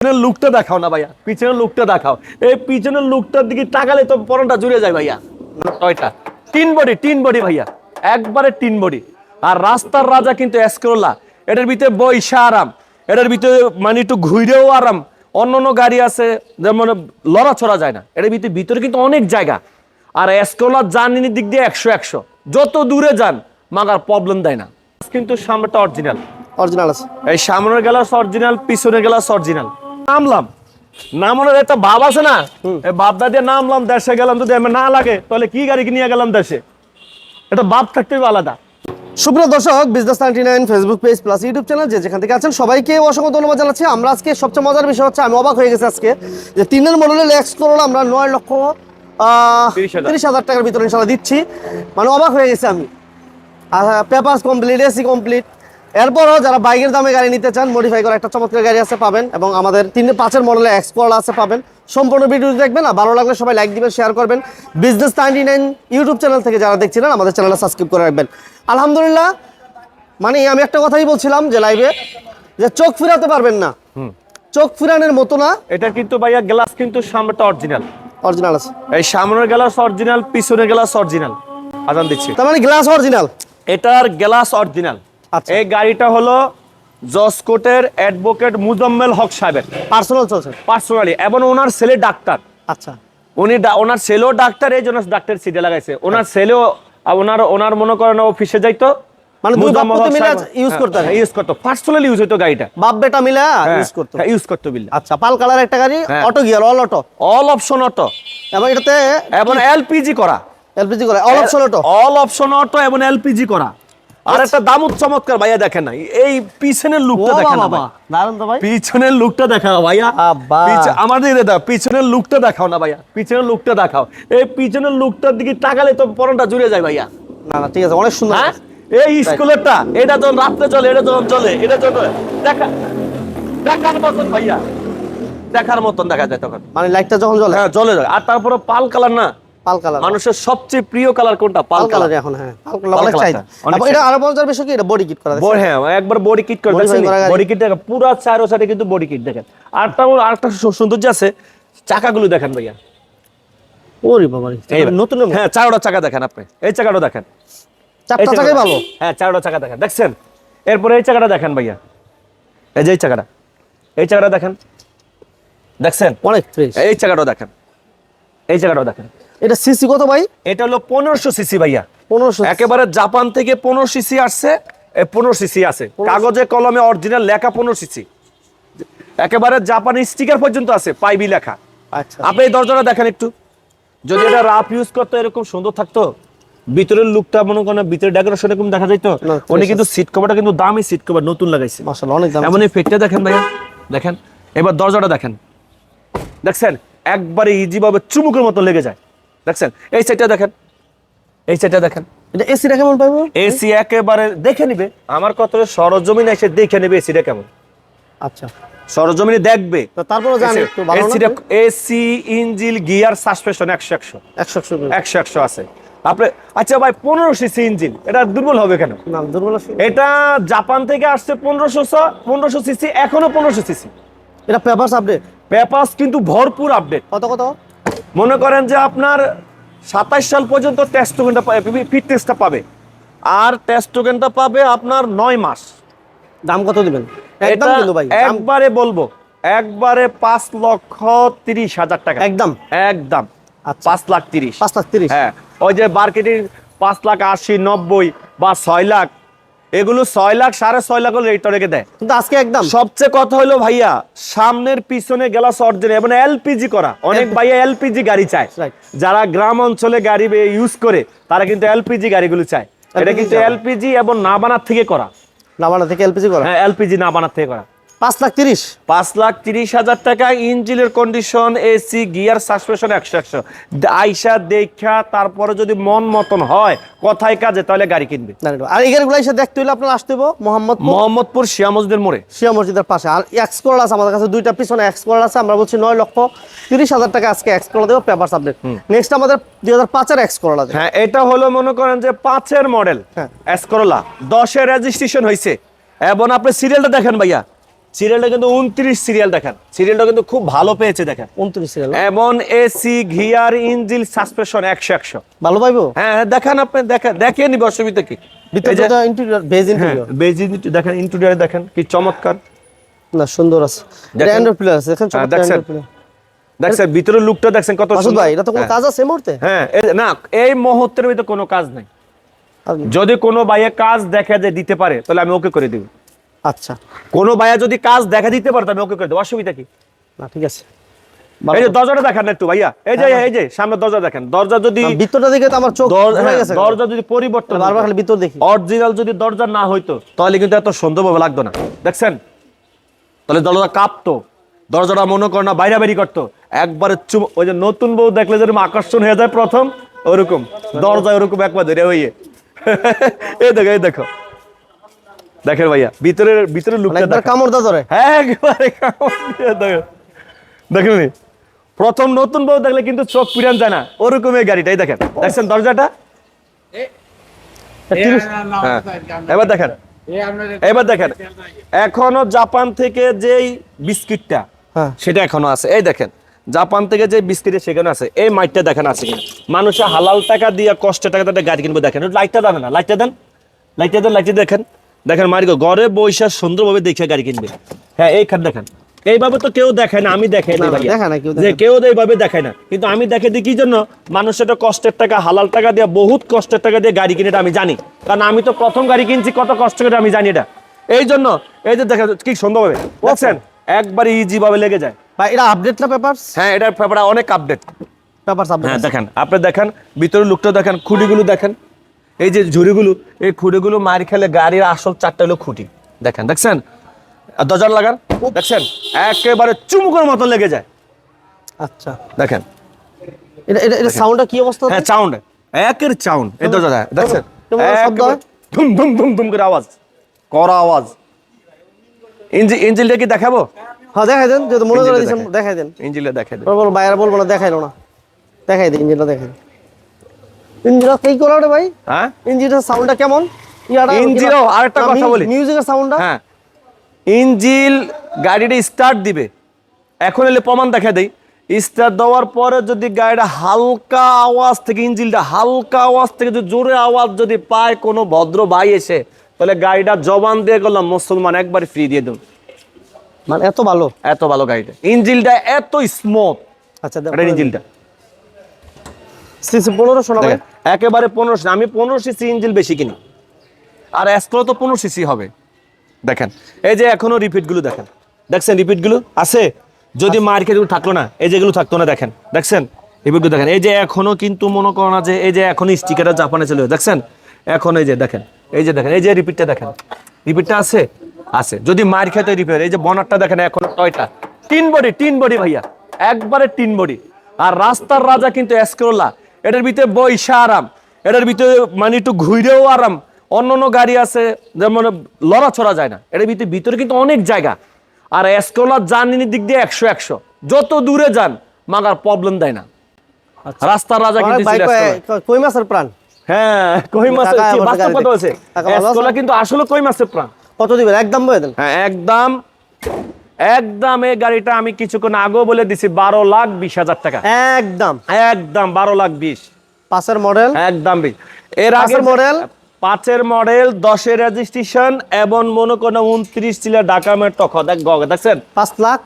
পিছনের লুকটা দেখাও না ভাইয়া পিছনের লুকটা দেখাও। এই পিছনের লুকটার দিকে তাকালে তো পরনটা জুড়ে যায় ভাইয়া। ছয়টা। তিন বডি তিন বডি ভাইয়া। একবারে তিন বডি। আর রাস্তার রাজা কিন্তু এসকরোলা। এটার ভিতরে বৈশা আরাম এটার ভিতরে মানে একটু ঘুরেও আরাম। অন্য অন্য গাড়ি আছে যেমন লড়াছড়া যায় না। এটার ভিতরে ভিতরে কিন্তু অনেক জায়গা। আর এসকরোলার জার্নির দিক দিয়ে একশো একশো। যত দূরে যান মাগার প্রবলেম দেয় না। কিন্তু সামনেটা অরিজিনাল অরিজিনাল আছে। এই সামনের গ্লাস অরিজিনাল পিছনের গ্লাস অরিজিনাল নামলাম। নামানোর একটা বাপ আছে না এই ভাবটা দিয়ে নামলাম দেশে গেলাম যদি আমার না লাগে তাহলে কি গাড়ি নিয়ে গেলাম দেশে? এটা বাপ থাকতে হবে আলাদা। সুপ্রিয় দর্শক business ninety nine Facebook page plus YouTube channel যে যেখান থেকে আছেন সবাইকে অসংখ্য ধন্যবাদ জানাচ্ছি। আমরা আজকে সবচেয়ে মজার বিষয় হচ্ছে আমি অবাক হয়ে গেছি আজকে যে তিনের মডেলের এক্স করোলা আমরা নয় লক্ষ তিরিশ হাজার। টাকার ভিতরে ইনশাল্লাহ দিচ্ছি। মানে অবাক হয়ে গেছি আমি। পেপার্স কমপ্লিট এসি কমপ্লিট এরপরও যারা বাইকের দামে গাড়ি নিতে চান মডিফাই করা একটা চমৎকার গাড়ি আছে পাবেন এবং আমাদের তিন পাঁচের মডেলে এক্স করোলা আছে পাবেন। সম্পূর্ণ ভিডিও দেখবেন আর ভালো লাগলে সবাই লাইক দিবেন শেয়ার করবেন। Business ninety nine YouTube channel থেকে যারা দেখছিলেন আমাদের চ্যানেলটা সাবস্ক্রাইব করে রাখবেন। আলহামদুলিল্লাহ মানে আমি একটা কথাই বলছিলাম যে লাইভে যে চোখ ফিরাতে পারবেন না। চোখ ফিরানোর মতো না। এটা কিন্তু ভাইয়া গ্লাস কিন্তু সামনেটা অরিজিনাল অরিজিনাল আছে। এই সামনের গ্লাস অরিজিনাল পিছনের গ্লাস অরিজিনাল আজান দিচ্ছি। তার মানে গ্লাস অরিজিনাল এটার গ্লাস অরিজিনাল। এই গাড়িটা হলো জসকোটের অ্যাডভোকেট মুজাম্মেল হক সাহেবের। পার্সোনাল চলছে পার্সোনালি এবং ওনার ছেলে ডাক্তার। আচ্ছা। উনি ওনার ছেলেও ডাক্তার এই জন্য ডাক্তার সিটে লাগাইছে। ওনার ছেলেও ওনার ওনার মনে করেন অফিসে যাইতো। মানে দুই মিলে করতে হ্যাঁ, ইউজ করতো। পার্সোনালি ইউজ হইতো গাড়িটা। বাপ বেটা মিলে ইউজ করতে। ইউজ করতো বিল আচ্ছা পাল কালার একটা গাড়ি। Auto gear all auto all option auto এবং এটাতে এবং এলপিজি করা। এলপিজি করে all option auto all option auto এবং এলপিজি করা। আর একটা চমৎকার ভাইয়া দেখেন না এই পিছনের লুকটা দেখেন না। দারুণ তো ভাই। পিছনের লুকটা দেখাও ভাইয়া। আমাদের দাও পিছনের লুকটা দেখাও না ভাইয়া। পিছনের লুকটা দেখাও। এই পিছনের লুকটার দিকে তাকালে তো পরনটা জুড়ে যায় ভাইয়া। না না ঠিক আছে অনেক সুন্দর হ্যাঁ? এই স্কুলেরটা এটা যখন রাত্রে চলে এটা যখন চলে এটা যখন দেখা দেখার মতন ভাইয়া। দেখার মতন দেখা যায় তখন। মানে লাইটটা যখন জ্বলে। হ্যাঁ চলে যায়। আর তারপরে পাল কালার না। পাল কালার। মানুষের সবচেয়ে প্রিয় কালার কোনটা? পাল কালার এখন হ্যাঁ। পাল কালার পাল অনেক চাহিদা এটা আরও মজার বিষয় কি? এটা বডি কিট করা বড় হ্যাঁ একবার বডি কিট করে গাড়ি। বডি কিট দেখেন পুরো চারো সাইডে কিন্তু বডি কিট দেখেন। আরটা আরেকটা সৌন্দর্য আছে চাকাগুলো দেখেন ভাইয়া। ওরে বাবা নতুন হ্যাঁ চারোটা চাকা দেখেন আপনি। এই চাকাটা দেখেন। এই চারটা চাকাটা- চাকাই ভালো? হ্যাঁ চারোটা চাকা দেখেন। দেখছেন? এরপরে এই চাকাটা দেখেন ভাইয়া। এই যে এই চাকাটা। এই চাকাটা দেখেন। দেখছেন? অনেক এই চাকাটাও দেখেন। এই চাকাটাও দেখেন। এটা সিসি কত ভাই? এটা হলো পনেরোশো সিসি ভাইয়া। পনেরোশো একেবারে জাপান থেকে পনেরো সিসি আসছে পনেরো সিসি আছে। কাগজে কলমে অরিজিনাল লেখা পনেরো সিসি। একেবারে জাপানি স্টিকার পর্যন্ত আছে পাইবি লেখা। আচ্ছা। আপনি এই দরজাটা দেখেন একটু। যদি এটা রাফ ইউজ করতো এরকম সুন্দর থাকতো ভিতরের লুকটা মনে করেন ভিতরে ডেকোরেশন এরকম দেখা যাইতো উনি কিন্তু সিট কভারটা কিন্তু দামি সিট কভার নতুন লাগাইছে। মাশাআল্লাহ অনেক দাম। এমন ফেটটা দেখেন ভাইয়া দেখেন। এবার দরজাটা দেখেন। দেখছেন? একবারে ইজি ভাবে চুমুকের মতো লেগে যায়। দেখছেন? এই সাইডটা দেখেন। এই সাইডটা দেখেন। এটা এসিটা কেমন পাবো এসি একেবারে দেখে নিবে। আমার কত সরজমিন এসে দেখে নেবে এসিটা কেমন। আচ্ছা। সরজমিনে দেখবে। তারপরে জানি একটু ভালো এসিটা এসি ইঞ্জিল গিয়ার সাসপেনশন একশো একশো। একশো একশো করে। একশো একশো আছে। আপনি আচ্ছা ভাই পনেরো সিসি ইঞ্জিন। এটা দুর্বল হবে কেন? না দুর্বল আছে। এটা জাপান থেকে আসছে পনেরোশো পনেরোশো সিসি এখনও পনেরোশো সিসি। এটা পেপারস আপডেট পেপাস কিন্তু ভরপুর আপডেট কত কত? মনে করেন যে আপনার সাতাইশ সাল পর্যন্ত টেস্ট টোকেনটা ফিটনেসটা পাবে। আর টেস্ট টোকেনটা পাবে আপনার নয় মাস। দাম কত দেবেন? একদম এটা কিন্তু ভাই একবারে বলব একবারে পাঁচ লক্ষ তিরিশ হাজার টাকা। একদম? একদম। আচ্ছা। পাঁচ লাখ তিরিশ। পাঁচ লাখ তিরিশ। হ্যাঁ ওই যে মার্কেটিং পাঁচ লাখ আশি নব্বই বা ছয় লাখ এগুলো ছয় লাখ সাড়ে ছয় লাখ রেট দেয়। কিন্তু আজকে একদম। সবচেয়ে কথা হলো ভাইয়া সামনের পিছনে গেলা অর্জন এবং এলপিজি করা। অনেক ভাইয়া এলপিজি গাড়ি চায়। যারা গ্রাম অঞ্চলে গাড়ি ইউজ করে তারা কিন্তু এলপিজি গাড়িগুলো চায়। এটা কিন্তু। এলপিজি এবং না বানার থেকে করা। নাবানা থেকে এলপিজি করা। হ্যাঁ এলপিজি না বানার থেকে করা। পাঁচ লাখ তিরিশ। পাঁচ লাখ তিরিশ হাজার টাকা ইঞ্জিনের কন্ডিশন এসি গিয়ার সাসপেনশন একশো একশো আইসা দেখা তারপরে যদি মন মতন হয় কথায় কাজে তাহলে গাড়ি কিনবে। আর এই গাড়িগুলো এসে দেখতে হলে আপনার আসতে মোহাম্মদ মোহাম্মদপুর। শিয়া মসজিদের মোড়ে। শিয়া মসজিদের পাশে। আর এক্স আছে আমাদের কাছে দুইটা পিছনে এক্স আছে আমরা বলছি নয় লক্ষ তিরিশ হাজার টাকা আজকে এক্স করল দেবো পেপার আপডেট নেক্সট আমাদের দুই হাজার পাঁচের এক্স করল আছে। হ্যাঁ এটা হলো মনে করেন যে পাঁচের মডেল হ্যাঁ। এসকরোলা দশের রেজিস্ট্রেশন হয়েছে এবং আপনি সিরিয়ালটা দেখেন ভাইয়া। সিরিয়ালটা কিন্তু উনত্রিশ সিরিয়াল দেখেন। সিরিয়ালটা কিন্তু খুব ভালো পেয়েছে দেখেন। উনত্রিশ সিরিয়াল। এমন এসি ঘিয়ার ইঞ্জিল সাসপেনশন একশো একশো। ভালো পাইবো? হ্যাঁ হ্যাঁ, দেখান আপনি দেখেন দেখেন নিব অসুবিধা কি? হ্যাঁ দেখেন ইন্টুরিয়ার দেখেন কি চমৎকার। না সুন্দর আছে। প্লেয়ার আছে দেখেন হ্যাঁ, দেখছেন? ভিতরের লুকটা দেখছেন কত সুন্দর? ভাই এটা তো কোনো হ্যাঁ। কাজ আছে মুহূর্তে? হ্যাঁ না এই মুহূর্তের ভিতরে কোনো কাজ নাই। যদি কোনো ভাইয়া কাজ দেখা যে দিতে পারে তাহলে আমি ওকে করে দিব। আচ্ছা। কোনো ভাইয়া যদি কাজ দেখা দিতে পারে আমি ওকে করে দেবো অসুবিধা কি? না ঠিক আছে। এই যে দরজাটা দেখেন না একটু ভাইয়া। এই যে এই যে সামনে দরজা দেখেন। দরজা যদি ভিতরটা দিকে তো আমার চোখ হ্যাঁ, গেছে। দরজা যদি পরিবর্তন বারবার খালি ভিতর দেখি। অরিজিনাল যদি দরজা না হইতো তাহলে কিন্তু এত সুন্দরভাবে লাগতো না। দেখছেন? তাহলে দরজা কাঁপতো। দরজাটা মনে কর না বাইরে বাইরি করতো। একবারে চুম ওই যে নতুন বউ দেখলে যেরকম আকর্ষণ হয়ে যায় প্রথম ওরকম। দরজা ওরকম একবার ধরে হইয়ে। এই দেখো এই দেখো। দেখেন ভাইয়া ভিতরের ভিতরের মানে লুকটা একবার দেখেন। কামড় দা ধরে হ্যাঁ একবারে কামড় দেখেন। নি? প্রথম নতুন বউ দেখলে কিন্তু চোখ পিরান যায় না ওরকম এই গাড়িটাই দেখেন। দেখছেন দরজাটা? হ্যাঁ। এবার দেখেন। এবার দেখেন এখনও জাপান থেকে যেই বিস্কিটটা হ্যাঁ। সেটা এখনও আছে। এই দেখেন জাপান থেকে যে বিস্কিট সেখানে আছে এই মাইটটা দেখেন আছে কিনা। মানুষে হালাল টাকা দিয়ে কষ্টের টাকা দিয়ে গাড়ি কিনবো দেখেন। লাইটটা দেন না লাইটটা দেন লাইটটা দেন লাইটটা দেখেন। দেখেন মারিগো ঘরে বৈশা সুন্দরভাবে দেখে গাড়ি কিনবে। হ্যাঁ এইখান দেখেন। এইভাবে তো কেউ দেখে না আমি দেখে না যে কেউ এইভাবে দেখে না। কিন্তু আমি দেখে দিই কি জন্য? মানুষ এটা কষ্টের টাকা হালাল টাকা দিয়ে বহুত কষ্টের টাকা দিয়ে গাড়ি কিনে আমি জানি। কারণ আমি তো প্রথম গাড়ি কিনছি কত কষ্ট করে আমি জানি এটা। এই জন্য এই যে দেখেন কি সুন্দরভাবে। বলছেন একবারে ইজি ভাবে লেগে যায়। ভাই এটা আপডেট না পেপারস হ্যাঁ এটার ব্যাপারে অনেক আপডেট পেপারস আপডেট হ্যাঁ দেখেন আপনি দেখেন ভিতরের লুকটা দেখেন খুঁটিগুলো দেখেন। এই যে ঝুড়িগুলো এই খুঁটিগুলো মার খেলে গাড়ির আসল চারটা হলো খুঁটি। দেখেন দেখছেন? আর দরজার লাগান দেখছেন? একেবারে চুমুকের মতো লেগে যায়। আচ্ছা। দেখেন। এটা এটা এটা সাউন্ডটা কি অবস্থা হ্যাঁ চাউন্ড একের চাউন্ড এই দরজা দেখছেন? ধুম ধুম ধুম ধুম করে আওয়াজ। করা আওয়াজ। ইঞ্জিন ইঞ্জিনটা কি দেখাবো? হ্যাঁ দেখাই দেন যেহেতু মনে করে দিয়েছেন দেখাই। দেন। ইঞ্জিনটা দেখাই। দেন। বাইরে বলব না দেখাইলো না। দেখাই দিন ইঞ্জিনটা দেখাই দিন ইঞ্জিনটা কি করে ওটা ভাই। হ্যাঁ? সাউন্ডটা কেমন? ইঞ্জিনও আরেকটা কথা বলি। মিউজিকের সাউন্ডটা হ্যাঁ। ইঞ্জিল গাড়িটা স্টার্ট দিবে। এখন এলে প্রমাণ দেখা দেই। স্টার্ট দেওয়ার পরে যদি গাড়িটা হালকা আওয়াজ থেকে ইঞ্জিলটা হালকা আওয়াজ থেকে যদি জোরে আওয়াজ যদি পায় কোনো ভদ্র ভাই এসে তাহলে গাড়িটা জবান দিয়ে গেলাম মুসলমান একবার ফ্রি দিয়ে দেন মানে এত ভালো? এত ভালো গাড়িটা। ইঞ্জিলটা এত স্মুথ আচ্ছা ইঞ্জিলটা। সিসি পনেরোশো না একেবারে পনেরো আমি পনেরো সিসি ইঞ্জিল বেশি কিনি। আর এসকো তো পনেরো সিসি হবে। দেখেন। এই যে এখনও রিপিটগুলো দেখেন। দেখছেন রিপিটগুলো আছে? যদি মার্কেটগুলো থাকল না এই যেগুলো থাকতো না দেখেন। দেখছেন? রিপিটগুলো দেখেন। এই যে এখনও কিন্তু মনে করো না যে এই যে এখনও স্টিকারটা জাপানে চলে দেখছেন? এখন এই যে দেখেন। এই যে দেখেন। এই যে রিপিটটা দেখেন। রিপিটটা আছে? আছে। যদি মার খেতে রিপেয়ার এই যে বনারটা দেখেন এখনও টয়টা তিন বডি তিন বডি ভাইয়া। একবারে তিন বডি আর রাস্তার রাজা কিন্তু এসকোলা এটার ভিতরে বৈশা আরাম। এটার ভিতরে মানে একটু ঘুরেও আরাম। অন্য অন্য গাড়ি আছে যেমন লড়াছড়া যায় না। এটার ভিতরে ভিতরে কিন্তু অনেক জায়গা। আর এসকোলা জার্নির দিক দিয়ে একশো একশো। যত দূরে যান মাগার প্রবলেম দেয় না। রাস্তার রাজা কিন্তু। কই মাছের প্রাণ? হ্যাঁ কই মাছের বাস্তব কথা আছে? এসকোলা কিন্তু আসলে কই মাছের প্রাণ? কত দিবেন? একদম বলে দেন। হ্যাঁ একদম একদম এই গাড়িটা আমি কিছুক্ষণ আগেও বলে দিছি বারো লাখ বিশ হাজার টাকা। একদম। একদম বারো লাখ বিশ। পাঁচের মডেল একদম বিশ। এর আগে মডেল পাঁচের মডেল দশের রেজিস্ট্রেশন এবং মনে কোনো উনত্রিশ ছিল ঢাকা মেট্রো দেখ দেখছেন? পাঁচ লাখ?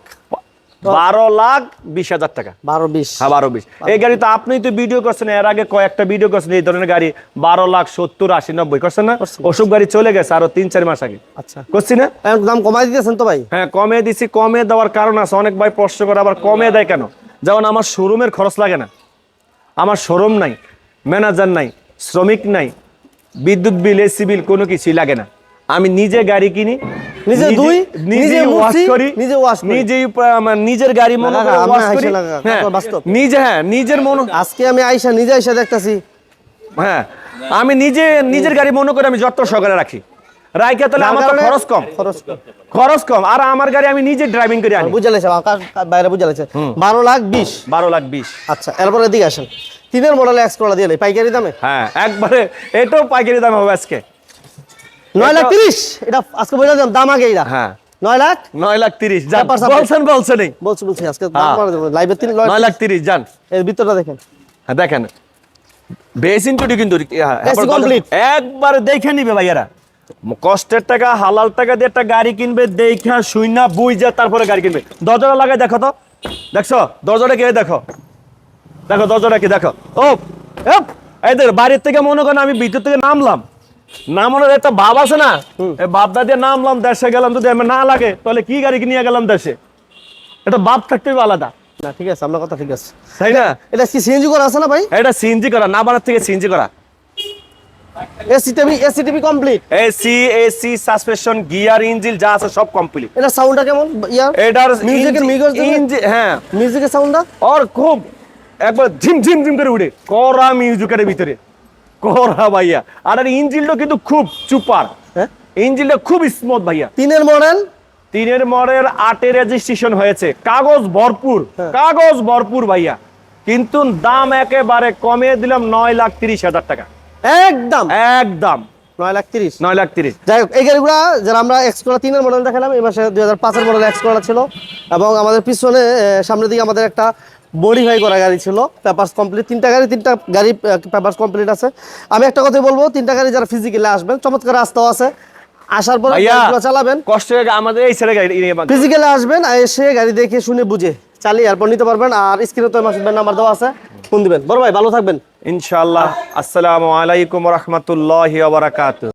বারো লাখ বিশ হাজার টাকা। বারো বিশ। হ্যাঁ বারো বিশ। এই গাড়ি তো আপনি তো ভিডিও করছেন এর আগে কয়েকটা ভিডিও করছেন এই ধরনের গাড়ি বারো লাখ সত্তর আশি নব্বই করছেন না। ওসব গাড়ি চলে গেছে আরও তিন চার মাস আগে। আচ্ছা। করছি না? দাম কমাই দিতেছেন তো ভাই? হ্যাঁ কমে দিছি কমে দেওয়ার কারণ আছে। অনেক ভাই প্রশ্ন করে আবার কমে দেয় কেন? যেমন আমার শোরুমের খরচ লাগে না। আমার শোরুম নাই ম্যানেজার নাই শ্রমিক নাই বিদ্যুৎ বিল এসি বিল কোনো কিছুই লাগে না। আমি নিজে গাড়ি কিনি নিজে নিজে ওয়াশ করি নিজে wash নিজেই নিজের গাড়ি মনে না, না, করে ওয়াশ করি। লাগা, হ্যাঁ। নিজে হ্যাঁ নিজের মনে আজকে আমি আইসা নিজে আইসা দেখতাছি। হ্যাঁ আমি নিজে নিজের গাড়ি মনে করে আমি যত্ন সহকারে রাখি। রাইকা তাহলে আমার তো খরচ কম। খরচ কম। আর আমার গাড়ি আমি নিজে ড্রাইভিং করে আনি। বুঝা লেছে বাইরে বুঝা লেছে বারো লাখ বিশ। বারো লাখ বিশ। আচ্ছা এরপরে এদিকে আসেন। তিনের মডেল এক্স করা দিয়ে পাইকারি দামে? হ্যাঁ একবারে এটাও পাইকারি দাম হবে আজকে। নয় লাখ তিরিশ। এটা আজকে বোঝা দাম দাম আগে এইটা। হ্যাঁ। নয় লাখ? নয় লাখ তিরিশ। বলছেন বলছেনই বলছি বলছি আজকে হ্যাঁ। তিন নয় লাখ তিরিশ। যান। এর ভিতরটা দেখেন। হ্যাঁ দেখেন। বেশ ইন্টুটি কিন্তু হ্যাঁ, একবার দেখে নিবে ভাইয়ারা। কষ্টের টাকা হালাল টাকা দিয়ে একটা গাড়ি কিনবে দেখা শুইনা বুঝ যা তারপরে গাড়ি কিনবে। দরজাটা লাগাই দেখো তো। দেখছ? দরজাটা কে? দেখো। দেখো দরজাটা কি? দেখো। ও এই দেখ বাড়ির থেকে মনে করেন আমি ভিতর থেকে নামলাম। নামানোর একটা ভাব আছে না? ভাবটা দিয়ে নামলাম দেশে গেলাম যদি আমার না লাগে তাহলে কি গাড়ি নিয়ে গেলাম দেশে? এটা ভাব থাকতে হবে আলাদা। না ঠিক আছে আপনার কথা ঠিক আছে। তাই না? এটা কি সিএনজি করা আছে না ভাই? এটা সিএনজি করা না বানার থেকে সিএনজি করা। AC TV AC TV complete AC AC suspension gear engine যা আছে সব কমপ্লিট এটা সাউন্ডটা কেমন? এটার মিউজিকের মিউজিক ইঞ্জিন হ্যাঁ। মিউজিকের সাউন্ডটা আর খুব একবার ঝিম ঝিম ঝিম করে উঠে। করা মিউজিকের ভিতরে। করা ভাইয়া। আর এর ইঞ্জিনটা কিন্তু খুব চুপার হ্যাঁ? ইঞ্জিনটা খুব স্মুথ ভাইয়া। তিনের মডেল? তিনের মডেল আটে রেজিস্ট্রেশন হয়েছে। কাগজ ভরপুর। হ্যাঁ। কাগজ ভরপুর ভাইয়া। কিন্তু দাম একেবারে কমিয়ে দিলাম নয় লাখ তিরিশ হাজার টাকা। একদম। একদম। নয় লাখ তিরিশ। নয় লাখ তিরিশ। যাই হোক এই গাড়িগুলো যারা আমরা এক্সকোলা তিনের মডেল দেখালাম এই মাসে দুই হাজার পাঁচের মডেল এক্সকোলা ছিল। এবং আমাদের পিছনে সামনের দিকে আমাদের একটা মডিফাই করা গাড়ি ছিল পেপার্স কমপ্লিট তিনটা গাড়ি তিনটা গাড়ি পেপার্স কমপ্লিট আছে। আমি একটা কথাই বলব তিনটা গাড়ি যারা ফিজিক্যালি আসবেন চমৎকার রাস্তাও আছে। আসার পরে চালাবেন। কষ্ট আমাদের এই ছেলে গাড়ি ফিজিক্যালি আসবেন আর এসে গাড়ি দেখে শুনে বুঝে চালিয়ে এরপর নিতে পারবেন আর স্ক্রিনে তো মাসুদ ভাই নাম্বার দেওয়া আছে ফোন দিবেন। বড় ভাই ভালো থাকবেন। ইনশাআল্লাহ আসসালামু আলাইকুম রহমতুল্লাহ বারাকাত